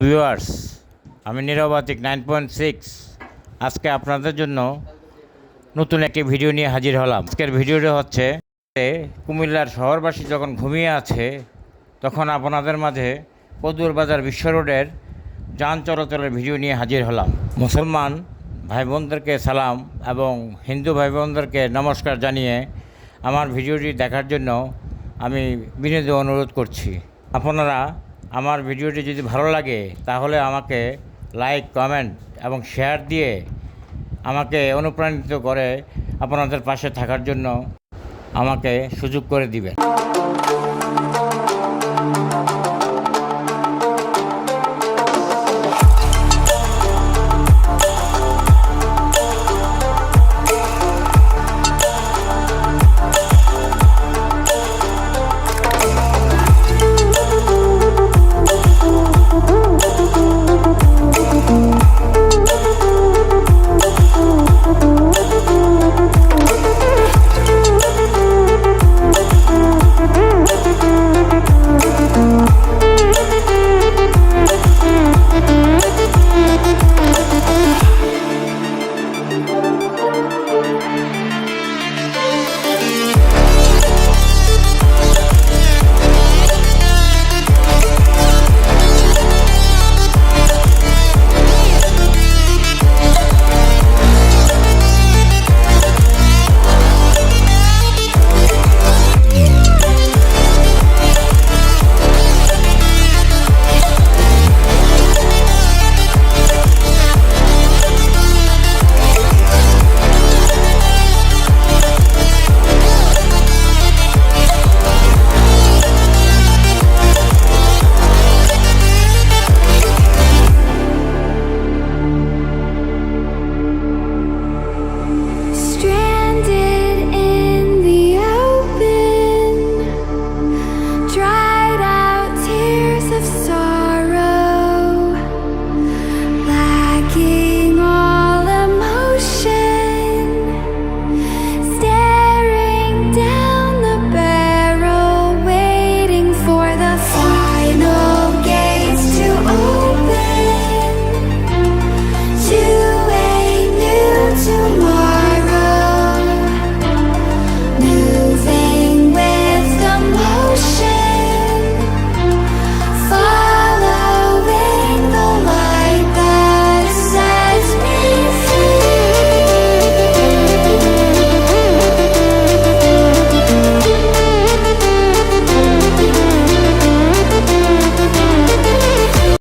Viewers আমি নিরবাতিক nine point six আজকে আপনাদের জন্য নতুন একটি ভিডিও নিয়ে হাজির হলাম। আজকের ভিডিওটা হচ্ছে, কুমিল্লার শহরবাসী যখন ঘুমিয়ে আছে, তখন আপনাদের মাঝে পদুর বাজার বিশ্ব রোডের যান চলাচলের ভিডিও নিয়ে হাজির হলাম। মুসলমান ভাই বোনদেরকে সালাম এবং হিন্দু ভাই বোনদেরকে নমস্কার জানিয়ে আমার ভিডিওটি দেখার জন্য আমি বিনীত অনুরোধ করছি। আপনারা আমার ভিডিওটি যদি ভালো লাগে, তাহলে আমাকে লাইক কমেন্ট এবং শেয়ার দিয়ে আমাকে অনুপ্রাণিত করে আপনাদের পাশে থাকার জন্য আমাকে সুযোগ করে দিবেন।